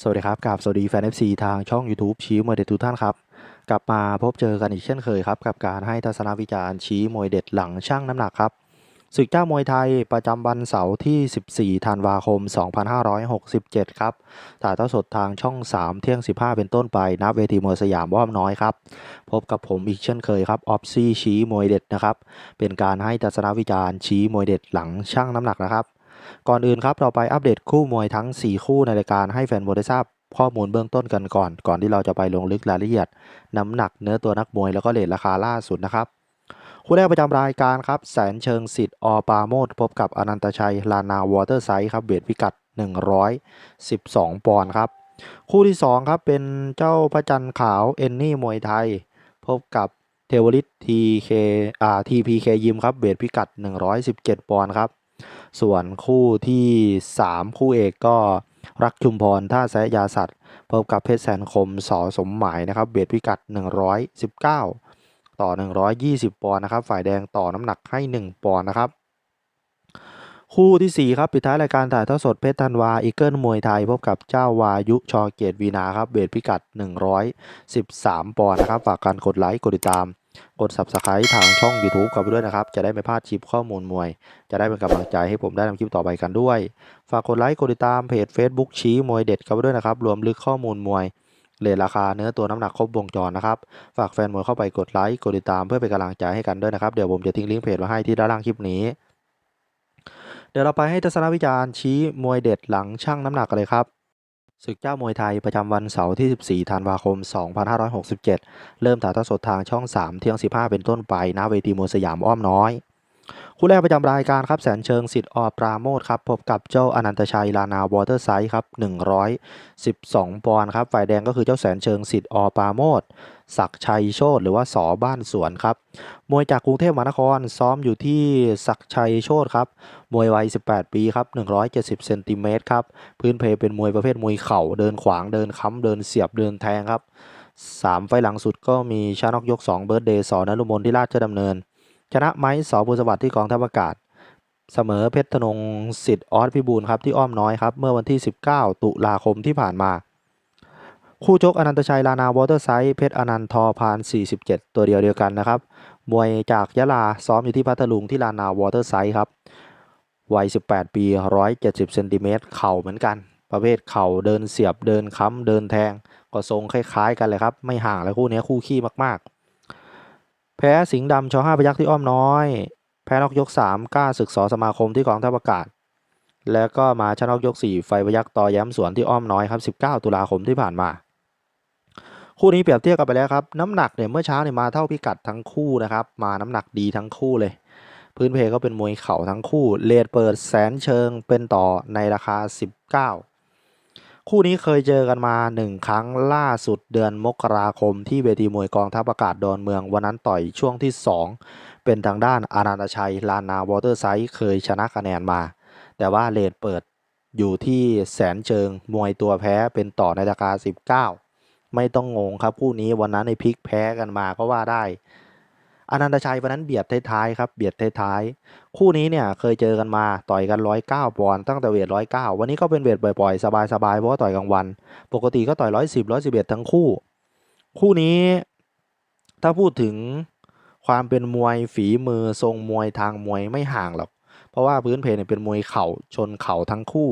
สวัสดีครับกับสวัสดีแฟน FC ทางช่อง YouTube ชี้มวยเด็ดทุกท่านครับ กลับมาพบเจอกันอีกเช่นเคยครับ กับการให้ทัศนวิจารณ์ชี้มวยเด็ดหลังช่างน้ำหนักครับศึกเจ้ามวยไทยประจำวันเสาร์ที่ 14 ธันวาคม 2567 ครับ ถ่ายทอดสดทางช่อง 3 เที่ยง 15 เป็นต้นไปณเวทีมวยสยามว่ามน้อยครับ พบกับผมอีกเช่นเคยครับ ออฟซี่ชี้มวยเด็ดนะครับ เป็นการให้ทัศนวิจารณ์ชี้มวยเด็ดหลังช่างน้ำหนักนะครับ ก่อนอื่นครับเราไปอัปเดตคู่มวยทั้ง 4 คู่ในรายการให้แฟนมวยได้ทราบข้อมูลเบื้องต้นกันก่อน ก่อนที่เราจะไปลงลึกรายละเอียด น้ำหนักเนื้อตัวนักมวยแล้วก็เลทราคาล่าสุดนะครับคู่แรกประจำรายการครับ แสนเชิงสิทธิ์อปาโมดพบกับอนันตชัย ลานาวอเตอร์ไซด์ครับเวทพิกัด 112 ปอนด์ครับ คู่ที่ 2 ครับ เป็นเจ้าพระจันทร์ขาว เอนนี่มวยไทย พบกับเทวลิตทีเคอ่าทีพีเคยิมครับเวทพิกัด 117 ปอนด์ครับ ส่วนคู่ที่ 3 คู่เอกก็รักชุมพรท่าแซยาสัตว์พบกับเพชรแสนคมสอสมหมายนะครับเบียดพิกัด 119 ต่อ 120 ปอนด์นะครับ ฝ่ายแดงต่อน้ำหนักให้ 1 ปอนด์นะครับ คู่ทีสี่4 ครับ ปิดท้ายรายการถ่ายทอดสดเพชรธันวา อีเกิลมวยไทย พบกับเจ้าวายุชอเกียรติวีนาครับเบียดพิกัด 113 ปอนด์นะครับ ฝากการกดไลค์ กดติดตาม กด subscribe ทางช่อง YouTube กันไปด้วยนะครับ จะได้ไม่พลาดคลิปข้อมูลมวย จะได้เป็นกำลังใจให้ผมได้ทำคลิปต่อไปกันด้วย ฝากกดไลค์กดติดตามเพจ Facebook ชี้มวยเด็ดกันไปด้วยนะครับ รวมลึกข้อมูลมวยเลทราคาเนื้อตัวน้ำหนักครบวงจรนะครับ ฝากแฟนมวยเข้าไปกดไลค์กดติดตามเพื่อเป็นกำลังใจให้กันด้วยนะครับ เดี๋ยวผมจะทิ้งลิงก์เพจไว้ให้ที่ด้านล่างคลิปนี้ เดี๋ยวเราไปให้ทัศนวิจารณ์ชี้มวยเด็ดหลังช่างน้ำหนักกันเลยครับ ศึกเจ้ามวยไทยประจำวันเสาร์ที่ 14 ธันวาคม 2567 เริ่มถ่ายทอดสดทางช่อง 3 เที่ยง 15 เป็นต้นไปณเวทีมวยสยามอ้อมน้อย คู่แรกประจำรายการครับแสนเชิงสิทธิ์อปราโมทครับพบกับเจ้าอนันตชัยลานาวอเตอร์ไซด์ครับ112ปอนด์ครับฝ่ายแดงก็คือเจ้าแสนเชิงสิทธิ์อปราโมทศักชัยโชตหรือว่าสอบ้านสวนครับมวยจากกรุงเทพมหานครซ้อมอยู่ที่ศักชัยโชตครับมวยวัย 18 ปีครับ170เซนติเมตรครับพื้นเพเป็นมวยประเภทมวยเข่าเดินขวางเดินค้ำเดินเสียบเดินแทงครับ3ไฟหลังสุดก็มีชานอกยก 2 เบิร์ดเดย์สอนรุมนที่ราชดำเนิน ชนะไม้สอบุญสวัสดิ์ที่กองทัพอากาศ เสมอเพชรธนงสิทธิ์ออสพิบูลครับที่อ้อมน้อยครับเมื่อวันที่ 19 ตุลาคมที่ผ่านมา คู่ชกอนันตชัยลานาวอเตอร์ไซด์เพชรอนันทอพาน 47 ตัวเดียวเดียวกันนะครับมวยจากยะลาซ้อมอยู่ที่พัทลุงที่ลานาวอเตอร์ไซด์ครับวัย 18 ปี 170เซนติเมตรเข่าเหมือนกัน ประเภทเข่าเดินเสียบเดินค้ำเดินแทง ก็ทรงคล้าย ๆ กันเลยครับ ไม่ห่างเลยคู่นี้คู่ขี้มากๆ แพ้สิงห์ดำชอห้าพยักที่อ้อมน้อย แพ้นอกยก3กล้าศึกสอสมาคมที่กองทัพอากาศ แล้วก็มาชนะนอกยก4ไฟพยักต่อย้ำสวนที่อ้อมน้อยครับ 19 ตุลาคมที่ผ่านมา คู่นี้เปรียบเทียบกันไปแล้วครับ น้ำหนักเนี่ยเมื่อเช้าเนี่ยมาเท่าพิกัดทั้งคู่นะครับ มาน้ำหนักดีทั้งคู่เลย พื้นเพก็เป็นมวยเข่าทั้งคู่เลดเปิดแสนเชิงเป็นต่อในราคา 19 คู่นี้เคยเจอกันมา1ครั้งล่าสุดเดือนมกราคมที่เวทีมวยกองทัพอากาศดอนเมือง วันนั้นต่อยช่วงที่ 2 เป็นทางด้านอานันตชัย ลานาวอเตอร์ไซด์เคยชนะคะแนนมา แต่ว่าเลดเปิดอยู่ที่แสนเชิงมวยตัวแพ้เป็นต่อในราคา 19 ไม่ต้องงงครับคู่นี้วันนั้นในพลิกแพ้กันมาก็ว่าได้ อนันตชัยวันนั้นเบียดท้ายๆครับเบียดท้ายๆคู่นี้เนี่ยเคยเจอกันมาต่อยกัน109ปอนด์ตั้งแต่เวท109วันนี้ก็เป็นเวทบ่อยๆ สบายๆเพราะว่าต่อยกลางวัน ปกติก็ต่อย110 111ทั้งคู่ คู่นี้ ถ้าพูดถึงความเป็นมวยฝีมือทรงมวยทางมวยไม่ห่างหรอกเพราะว่าพื้นเพเนี่ยเป็นมวยเข่าชนเข่าทั้งคู่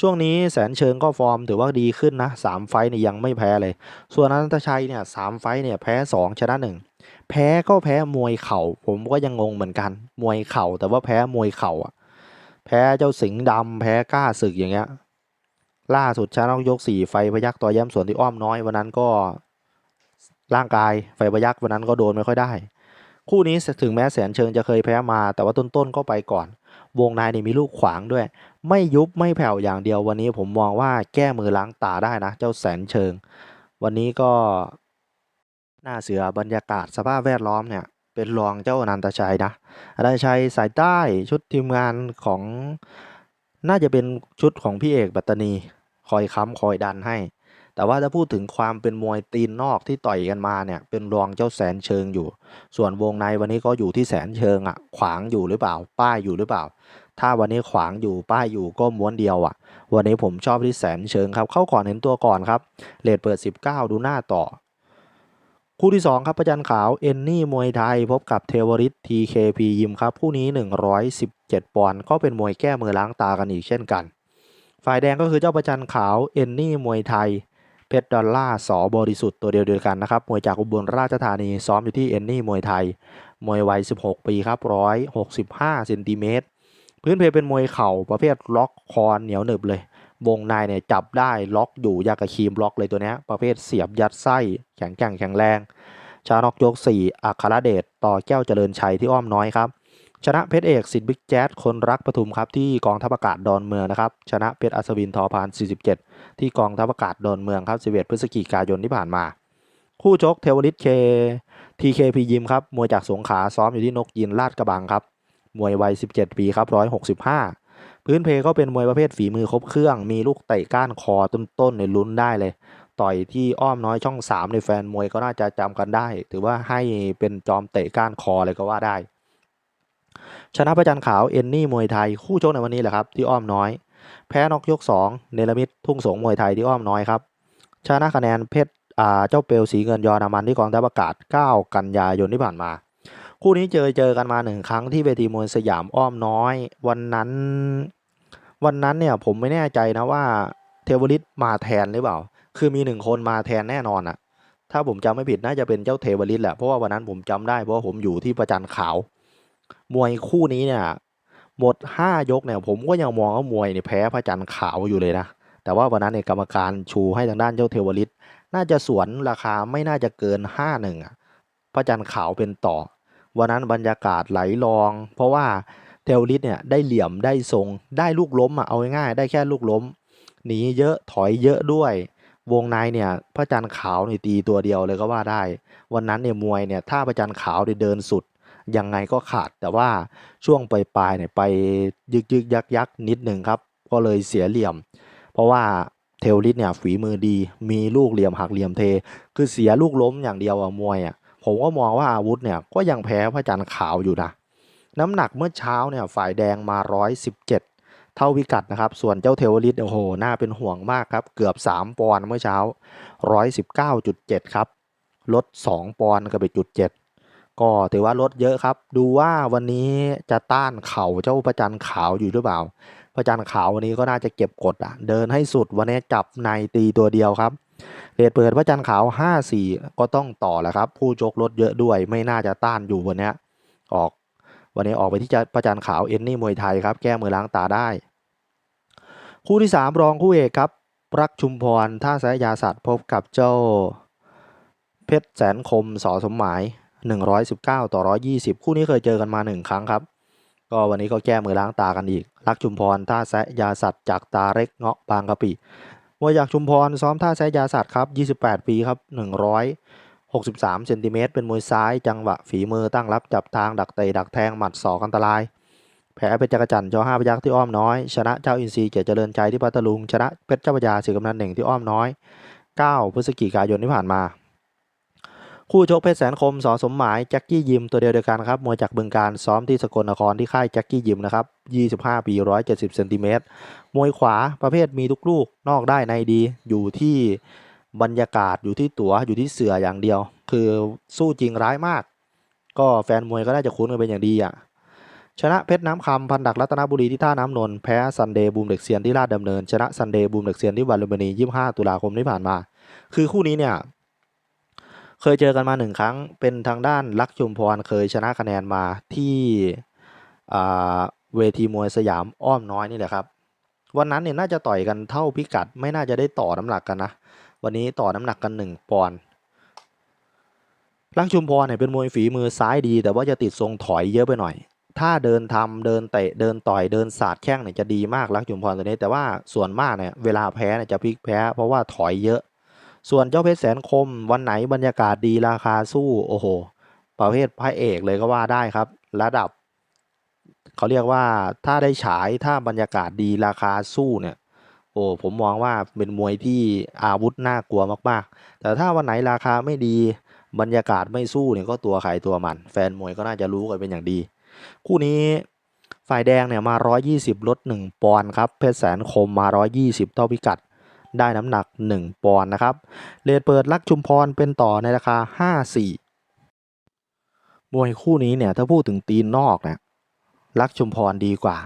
ช่วงนี้แสนเชิงก็ฟอร์มถือว่าดีขึ้นนะสามไฟเนี่ยยังไม่แพ้เลย ส่วนอนันตชัยเนี่ยสามไฟเนี่ยแพ้สองชนะหนึ่ง แพ้ก็แพ้มวยเข่า ผมก็ยังงงเหมือนกัน มวยเข่า แต่ว่าแพ้มวยเข่าอะ แพ้เจ้าสิงห์ดำแพ้กล้าศึกอย่างเงี้ย ล่าสุดชนะยกสี่ไฟพยักต่อแย้มสวนที่อ้อมน้อยวันนั้นก็ร่างกายไฟพยักวันนั้นก็โดนไม่ค่อยได้ คู่นี้ถึงแม้แสนเชิงจะเคยแพ้มา แต่ว่าต้นๆก็ไปก่อน วงในนี่มีลูกขวางด้วย ไม่ยุบไม่แผ่วอย่างเดียววันนี้ผมมองว่าแก้มือล้างตาได้นะ เจ้าแสนเชิง วันนี้ก็ หน้าเสือบรรยากาศสภาพแวดล้อมเนี่ยเป็นรองเจ้าอนันตชัยนะอนันตชัยสายใต้ชุดทีมงานของน่าจะเป็นชุดของพี่เอกบัตตนีคอยค้ำคอยดันให้ แต่ว่าถ้าพูดถึงความเป็นมวยตีนนอกที่ต่อยกันมาเนี่ย เป็นรองเจ้าแสนเชิงอยู่ ส่วนวงในวันนี้ก็อยู่ที่แสนเชิงอะ ขวางอยู่หรือเปล่า ป้ายอยู่หรือเปล่า ถ้าวันนี้ขวางอยู่ป้ายอยู่ก็ม้วนเดียวอะ วันนี้ผมชอบที่แสนเชิงครับ เข้าก่อนเห็นตัวก่อนครับเลทเปิด 19 ดูหน้าต่อ คู่ที่ 2 ครับประจันขาวเอนนี่มวยไทย พบกับเทวริต TKP ยิมครับ คู่นี้ 117 ปอนด์ก็เป็นมวยแก้มือล้างตากันอีกเช่นกัน ฝ่ายแดงก็คือเจ้าประจันขาวเอนนี่มวยไทยเพชรดอลล่าสอบริสุทธิ์ตัวเดียวเดียวกันนะครับ มวยจากอุบลราชธานีซ้อมอยู่ที่เอนนี่มวยไทย มวยวัย 16 ปีครับ 165เซนติเมตรพื้นเพเป็นมวยเข่าประเภทล็อกคอนเหนียวหนึบเลย วงในเนี่ยจับได้ล็อกอยู่ยากกับครีมล็อกเลยตัวนี้ประเภทเสียบยัดไส้แข็งแกร่งแข็งแรง ชานอกยก 4อัครเดชต่อแก้วเจริญชัยที่อ้อมน้อยครับชนะเพชรเอกสิทธิ์บิ๊กแจ๊ดคนรักปทุมครับที่กองทัพอากาศดอนเมืองนะครับชนะเพชรอัศวินทอพาน 47 ที่กองทัพอากาศดอนเมืองครับ11พฤศจิกายนที่ผ่านมา คู่ชกเทวริตเคทีเคพียิมครับมวยจากสงขลาซ้อมอยู่ที่นกยินลาดกระบังครับมวยวัย 17 ปีครับ165 พื้นเพก็เป็นมวยประเภทฝีมือครบเครื่อง มีลูกเตะก้านคอต้นๆในลุ้นได้เลย ต่อยที่อ้อมน้อยช่อง 3 ในแฟนมวยก็น่าจะจำกันได้ ถือว่าให้เป็นจอมเตะก้านคอเลยก็ว่าได้ ชนะประจันขาวเอนนี่มวยไทยคู่ชกในวันนี้แหละครับที่อ้อมน้อย แพ้นอกยก 2 เนลมิตทุ่งสงมวยไทยที่อ้อมน้อยครับ ชนะคะแนนเพชรเจ้าเปลวสีเงินยอนามันที่กองทัพอากาศ 9 กันยายนที่ผ่านมาคู่นี้เจอเจอกันมาหนึ่งครั้งที่เวทีมวยสยามอ้อมน้อย วันนั้น วันนั้นเนี่ยผมไม่แน่ใจนะว่าเทวริตมาแทนหรือเปล่า คือมีหนึ่งคนมาแทนแน่นอนอะถ้าผมจำไม่ผิดน่าจะเป็นเจ้าเทวริตแหละ เพราะว่าวันนั้นผมจำได้เพราะว่าผมอยู่ที่ประจันขาว มวยคู่นี้เนี่ยหมด5ยกเนี่ยผมก็ยังมองว่ามวยเนี่ยแพ้พระจันทร์ขาวอยู่เลยนะ แต่ว่าวันนั้นเนี่ยกรรมการชูให้ทางด้านเจ้าเทวริตน่าจะสวนราคาไม่น่าจะเกิน5หนึ่งอะพระจันทร์ขาวเป็นต่อ วันนั้นบรรยากาศไหลรอง เพราะว่า เทวริตเนี่ยได้เหลี่ยมได้ทรงได้ลูกล้มอะเอาง่ายๆได้แค่ลูกล้มหนีเยอะถอยเยอะด้วย วงในเนี่ยพระจันทร์ขาวนี่ตีตัวเดียวเลยก็ว่าได้ วันนั้นเนี่ยมวยเนี่ยถ้าพระจันทร์ขาวเดินสุดยังไงก็ขาดแต่ว่าช่วงปลายๆเนี่ยไปยึกยึกยักยักนิดหนึ่งครับ ก็เลยเสียเหลี่ยม เพราะว่าเทลลิสเนี่ยฝีมือดีมีลูกเหลี่ยมหักเหลี่ยมเท คือเสียลูกล้มอย่างเดียวอะมวยอะผมก็มองว่าอาวุธเนี่ยก็ยังแพ้พระจันทร์ขาวอยู่นะ น้ำหนักเมื่อเช้าเนี่ยฝ่ายแดงมา 117 เท่าพิกัดนะครับ ส่วนเจ้าเทวลิตโอ้โหน่าเป็นห่วงมากครับ เกือบ 3 ปอนด์เมื่อเช้า 119.7 ครับ ลด 2 ปอนด์กับไปจุด7ก็ถือว่าลดเยอะครับ ดูว่าวันนี้จะต้านเข่าเจ้าประจันขาวอยู่หรือเปล่า ประจันขาววันนี้ก็น่าจะเก็บกดอะ เดินให้สุดวันนี้จับในตีตัวเดียวครับเดทเปิดพระจันขาว 5-4 ก็ต้องต่อแหละครับ ผู้ชกลดเยอะด้วยไม่น่าจะต้านอยู่วันนี้ออก วันนี้ออกไปที่จะประจันขาวเอ็นนี่มวยไทยครับแก้มือล้างตาได้ คู่ที่ 3 รองคู่เอกครับ รักชุมพรท่าสายยาสัตว์พบกับเจ้า เพชรแสนคมสอสมหมาย 119 ต่อ 120 คู่นี้เคยเจอกันมา 1 ครั้งครับ ก็วันนี้ก็แก้มือล้างตากันอีก รักชุมพรท่าแซะยาสัตว์จากตาเล็กเงาะบางกะปิมวยจากชุมพรซ้อมท่าแซะยาสัตว์ครับ 28 ปีครับ 63เซนติเมตรเป็นมวยซ้ายจังหวะฝีมือตั้งรับจับทางดักเตะดักแทงหมัดศอกอันตราย แพ้เป็นจักรจันทร์จอห้าพยักษ์ที่อ้อมน้อย ชนะเจ้าอินทรีย์เกียรติเจริญใจที่พัทลุง ชนะเพชรเจ้าพยาสิกำนันหนึ่งที่อ้อมน้อย 9 พฤศจิกายนที่ผ่านมา คู่ชกเพชรแสนคมสอสมหมายแจ็คกี้ยิมตัวเดียวเดียวกันครับมวยจากบึงการซ้อมที่สกลนครที่ค่ายแจ็คกี้ยิมนะครับ25 ปี 170เซนติเมตรมวยขวาประเภทมีทุกลูกนอกได้ในดีอยู่ที่ บรรยากาศอยู่ที่ตัว๋วอยู่ที่เสืออย่างเดียว คือสู้จริงร้ายมาก ก็แฟนมวยก็น่าจะคุ้นกันเป็นอย่างดีอะชนะเพชรน้ำคำพันดักรัตนบุรีที่ท่าน้ำนนท์แพ้ซันเดย์บูมเด็กเซียนที่ลาดดำเนิน ชนะซันเดย์บูมเด็กเซียนที่วันลุมพินี25ตุลาคมที่ผ่านมา คือคู่นี้เนี่ยเคยเจอกันมาหนึ่งครั้ง เป็นทางด้านลักชุมพรเคยชนะคะแนนมาที่เวทีมวยสยามอ้อมน้อยนี่แหละครับ วันนั้นเนี่ยน่าจะต่อยกันเท่าพิกัดไม่น่าจะได้ต่อน้ำหนักกันนะ วันนี้ต่อน้ำหนักกันหนึ่งปอนด์ลักษณ์ชุมพรเนี่ยเป็นมวยฝีมือซ้ายดี แต่ว่าจะติดทรงถอยเยอะไปหน่อย ถ้าเดินทำเดินเตะเดินต่อยเดินสาดแข้งเนี่ยจะดีมากลักชุมพรตัวนี้ แต่ว่าส่วนมากเนี่ยเวลาแพ้เนี่ยจะพลิกแพ้ เพราะว่าถอยเยอะ ส่วนเจ้าเพชรแสนคม วันไหนบรรยากาศดีราคาสู้โอ้โห ประเภทพระเอกเลยก็ว่าได้ครับ ระดับ เขาเรียกว่าถ้าได้ฉายถ้าบรรยากาศดีราคาสู้เนี่ย โอ้ผมมองว่าเป็นมวยที่อาวุธน่ากลัวมากๆ แต่ถ้าวันไหนราคาไม่ดีบรรยากาศไม่สู้เนี่ยก็ตัวใครตัวมัน แฟนมวยก็น่าจะรู้กันเป็นอย่างดี คู่นี้ฝ่ายแดงเนี่ยมา 120 ลด 1 ปอนด์ครับ เพชรแสนคมมา 120 เท่าพิกัด ได้น้ำหนัก 1 ปอนด์นะครับเลทเปิดลักชุมพรเป็นต่อในราคา 54 มวยคู่นี้เนี่ยถ้าพูดถึงตีนนอกเนี่ยลักชุมพรดีกว่า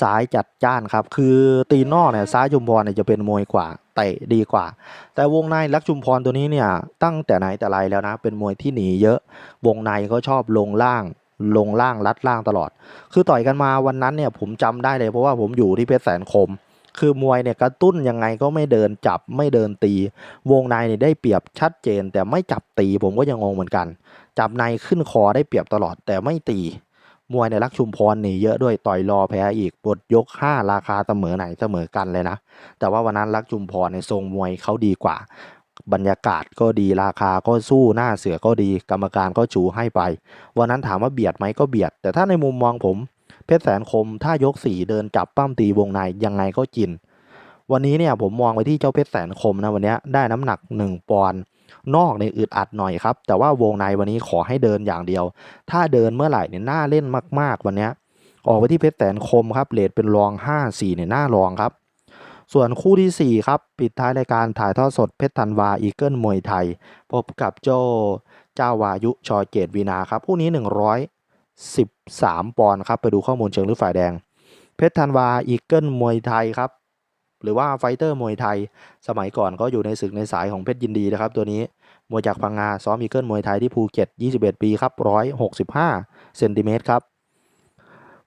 ซ้ายจัดจ้านครับ คือตีนอกเนี่ยซ้ายชุมพรเนี่ยจะเป็นมวยกว่าเตะดีกว่า แต่วงในลักชุมพรตัวนี้เนี่ยตั้งแต่ไหนแต่ไรแล้วนะ เป็นมวยที่หนีเยอะ วงในก็ชอบลงล่าง ลงล่างลัดล่างตลอด คือต่อยกันมาวันนั้นเนี่ยผมจำได้เลยเพราะว่าผมอยู่ที่เพชรแสนคม คือมวยเนี่ยกระตุ้นยังไงก็ไม่เดินจับไม่เดินตี วงในเนี่ยได้เปรียบชัดเจน แต่ไม่จับตีผมก็ยังงงเหมือนกัน จับในขึ้นคอได้เปรียบตลอดแต่ไม่ตี มวยในลักชุมพรหนีเยอะด้วยต่อยรอแพ้อีกบทยก5ราคาเสมอไหนเสมอกันเลยนะ แต่ว่าวันนั้นลักชุมพรในทรงมวยเขาดีกว่า บรรยากาศก็ดีราคาก็สู้หน้าเสือก็ดี กรรมการก็จูให้ไป วันนั้นถามว่าเบียดไหมก็เบียด แต่ถ้าในมุมมองผมเพชรแสนคมถ้ายกสี่เดินจับปั้มตีวงในยังไงก็กิน วันนี้เนี่ยผมมองไปที่เจ้าเพชรแสนคมนะวันนี้ได้น้ำหนัก 1ปอนด์ นอกในยอึดอัดหน่อยครับ แต่ว่าวงในวันนี้ขอให้เดินอย่างเดียว ถ้าเดินเมื่อไหร่เนี่ยน่าเล่นมากๆวันนี้ออกไปที่เพชรแสนคมครับเลทเป็นรอง 5-4เนี่ยน่ารองครับ ส่วนคู่ทีสี่ 4 ครับ ปิดท้ายรายการถ่ายทอดสดเพชรธันวาอีเกิลมวยไทย พบกับโจเจ้าวายุชอยเกตวีนาครับคู่นี้ 113 ปอนด์ครับ ไปดูข้อมูลเชิงลึกฝ่ายแดง เพชรธันวาอีเกิลมวยไทยครับ หรือว่าไฟเตอร์มวยไทย สมัยก่อนก็อยู่ในศึกในสายของเพชรยินดีนะครับ ตัวนี้มวยจากพังงาซ้อมอีเกิลมวยไทยที่ภูเก็ต 21 ปีครับ 165 เซนติเมตรครับ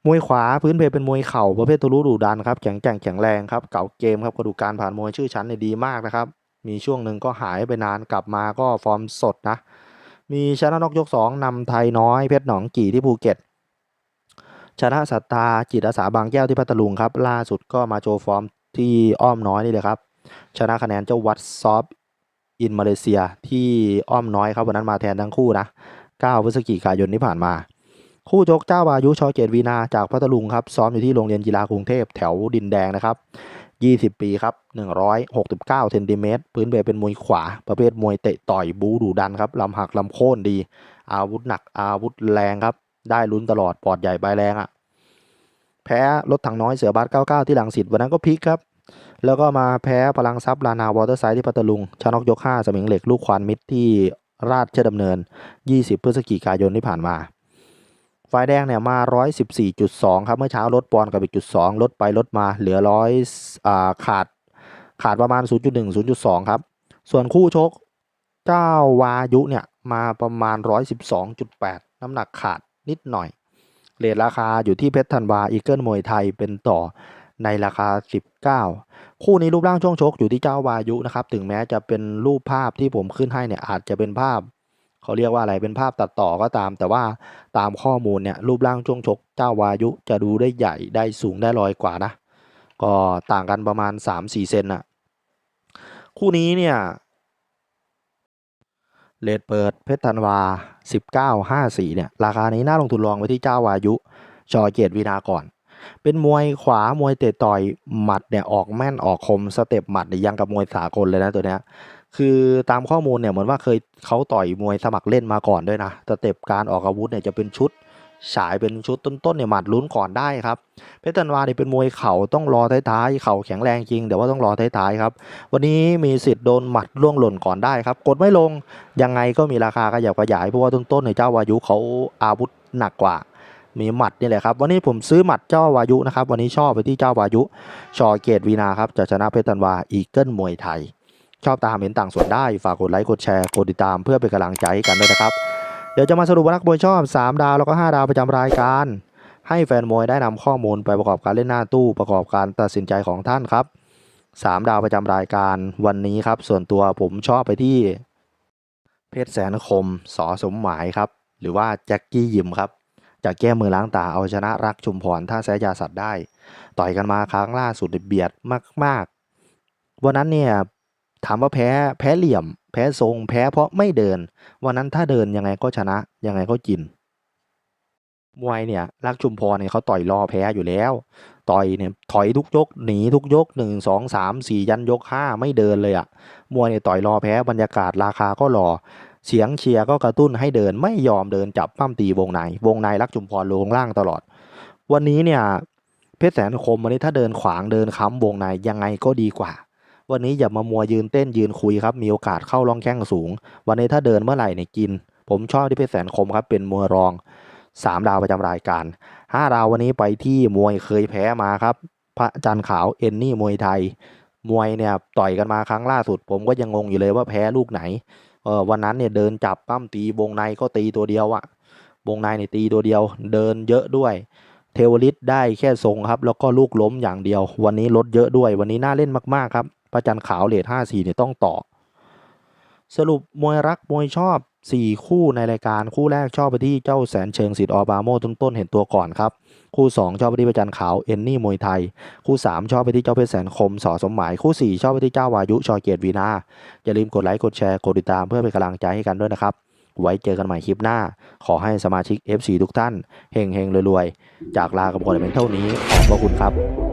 มวยขวาพื้นเพเป็นมวยเข่าประเภทตัวรู้ดุดันครับ แข็งแกร่งแข็งแรงครับ เก่าเกมครับกระดูกการผ่านมวยชื่อชั้นเนี่ยดีมากนะครับ มีช่วงหนึ่งก็หายไปนานกลับมาก็ฟอร์มสดนะ มีชนะนอกยก 2นำไทยน้อยเพชรหนองกี่ที่ภูเก็ตชนะสัตตาจิตอาสาบางแก้วที่พัทลุงครับ ล่าสุดก็มาโชว์ฟอร์ม ที่อ้อมน้อยนี่เลยครับ ชนะคะแนนเจ้าวัดซอฟอินมาเลเซียที่อ้อมน้อยครับวันนั้นมาแทนทั้งคู่นะ 9 พฤศจิกายนที่ผ่านมา คู่ชกเจ้าวายุชอเกตวีนาจากพัทลุงครับ ซ้อมอยู่ที่โรงเรียนกีฬากรุงเทพแถวดินแดงนะครับ 20 ปีครับ 169เซนติเมตรพื้นเบเป็นมวยขวา ประเภทมวยเตะต่อยบูดุดันครับลำหักลำโค่นดี อาวุธหนักอาวุธแรงครับ ได้ลุ้นตลอดปอดใหญ่ใบแรงอะ่ะ แพ้รถถังน้อยเสือบาส99 ที่หลังสิทธิ์วันนั้นก็พลิกครับ แล้วก็มาแพ้พลังทรัพย์ลานาวอเตอร์ไซด์ที่พัทลุง ชานกยก5สมิงเหล็กลูกควานมิตรที่ราชดำเนิน 20 พฤศจิกายนที่ผ่านมาฝ่ายแดงเนี่ยมา 114.2 ครับ เมื่อเช้าลดปอนกับอีกจุด2ลดไปลดมาเหลือร้อยอ่าขาดขาดประมาณ 0.1 0.2 ครับ ส่วนคู่ชกเจ้าวายุเนี่ยมาประมาณ 112.8 น้ำหนักขาดนิดหน่อย เรทราคาอยู่ที่เพชรธันวาอีเกิลมวยไทยเป็นต่อในราคา 19 คู่นี้รูปร่างช่วงชกอยู่ที่เจ้าวายุนะครับ ถึงแม้จะเป็นรูปภาพที่ผมขึ้นให้เนี่ยอาจจะเป็นภาพ เขาเรียกว่าอะไรเป็นภาพตัดต่อก็ตาม แต่ว่าตามข้อมูลเนี่ยรูปร่างช่วงชกเจ้าวายุจะดูได้ใหญ่ได้สูงได้ลอยกว่านะ ก็ต่างกันประมาณ 3-4 เซนน่ะคู่นี้เนี่ย เลทเปิดเพชรธันวา 1954 เนี่ย ราคานี้น่าลงทุนลองไว้ที่เจ้าวายุ ชอเกตวีนาก่อน เป็นมวยขวามวยเตะต่อยหมัดเนี่ยออกแม่นออกคมสเต็ปหมัดเนี่ยยังกับมวยสากลเลยนะตัวเนี้ยคือตามข้อมูลเนี่ยเหมือนว่าเคยเขาต่อยมวยสมัครเล่นมาก่อนด้วยนะสเต็ปการออกอาวุธเนี่ยจะเป็นชุด ฉายเป็นชุดต้นๆเนี่ยหมัดลุ้นก่อนได้ครับ เพชรธันวาเนี่ยเป็นมวยเข่าต้องรอท้ายๆเข่าแข็งแรงจริงแต่ว่าต้องรอท้ายๆครับวันนี้มีสิทธิ์โดนหมัดล่วงหล่นก่อนได้ครับ กดไม่ลงยังไงก็มีราคาขยับขยายเพราะว่าต้นๆในยเจ้าวายุเขาอาวุธหนักกว่ามีหมัดนี่แหละครับ วันนี้ผมซื้อหมัดเจ้าวายุนะครับ วันนี้ชอบไปที่เจ้าวายุ ชอเกตวีนาครับจะชนะเพชรธันวาอีเกิลมวยไทย ชอบตามเห็นต่างส่วนได้ ฝากกดไลค์กดแชร์กดติดตามเพื่อเป็นกำลังใจให้กันด้วยนะครับ เดี๋ยวจะมาสรุปว่านักมวยชอบ 3 ดาวแล้วก็ 5 ดาวประจำรายการ ให้แฟนมวยได้นำข้อมูลไปประกอบการเล่นหน้าตู้ประกอบการตัดสินใจของท่านครับ 3 ดาวประจำรายการวันนี้ครับ ส่วนตัวผมชอบไปที่ เพชรแสนคมสอสมหมายครับ หรือว่าแจ็คกี้ยิมครับจากแก้มือล้างตาเอาชนะรักชุมพรท่าแซยาสัตว์ได้ ต่อยกันมาครั้งล่าสุดเบียดมากๆ วันนั้นเนี่ยถามว่าแพ้แพ้เหลี่ยม แพ้ทรงแพ้เพราะไม่เดิน วันนั้นถ้าเดินยังไงก็ชนะยังไงก็กิน มวยเนี่ยรักชุมพรเนี่ยเขาต่อยรอแพ้อยู่แล้ว ต่อยเนี่ยถอยทุกยกหนีทุกยกหนึ่งสองสามสี่ยันยกห้าไม่เดินเลยอะมวยเนี่ยต่อยรอแพ้บรรยากาศราคาก็รอเสียงเชียร์ก็กระตุ้นให้เดินไม่ยอมเดินจับปั้มตีวงใน วงในรักจุมพรลงล่างตลอด วันนี้เนี่ยเพชรแสนคมวันนี้ถ้าเดินขวางเดินค้ำวงในยังไงก็ดีกว่า วันนี้อย่ามามัวยืนเต้นยืนคุยครับ มีโอกาสเข้าร่องแข้งสูง วันนี้ถ้าเดินเมื่อไหร่เนี่ยกิน ผมชอบที่เพชรแสนคมครับ เป็นมวยรองสามดาวประจำรายการห้าดาววันนี้ไปที่มวยเคยแพ้มาครับ พระจันทร์ขาวเอนนี่มวยไทย มวยเนี่ยต่อยกันมาครั้งล่าสุด ผมก็ยังงงอยู่เลยว่าแพ้ลูกไหนเออวันนั้นเนี่ยเดินจับปั้มตีวงในก็ตีตัวเดียวอะวงในเนี่ยตีตัวเดียว เดินเยอะด้วยเทวลิตได้แค่ทรงครับ แล้วก็ลูกล้มอย่างเดียว วันนี้ลดเยอะด้วย วันนี้น่าเล่นมาก ๆ ครับ พระจันทร์ขาวเลทห้าสี่เนี่ยต้องต่อ สรุปมวยรักมวยชอบ 4 คู่ในรายการคู่แรกชอบไปที่เจ้าแสนเชิงสิทธิ์ออบาโมต้นๆเห็นตัวก่อนครับ คู่ 2 ชอบไปที่ประจันขาวเอนนี่มวยไทย คู่ 3 ชอบไปที่เจ้าเพชรแสนคมสอสมหมาย คู่ 4 ชอบไปที่เจ้าวายุชอเกียรติวีนาอย่าลืมกดไลค์กดแชร์กดติดตามเพื่อเป็นกำลังใจให้กันด้วยนะครับ ไว้เจอกันใหม่คลิปหน้า ขอให้สมาชิก FC ทุกท่านเฮงเฮงรวยๆจากลากับคนเป็นเท่านี้ขอบพระคุณครับ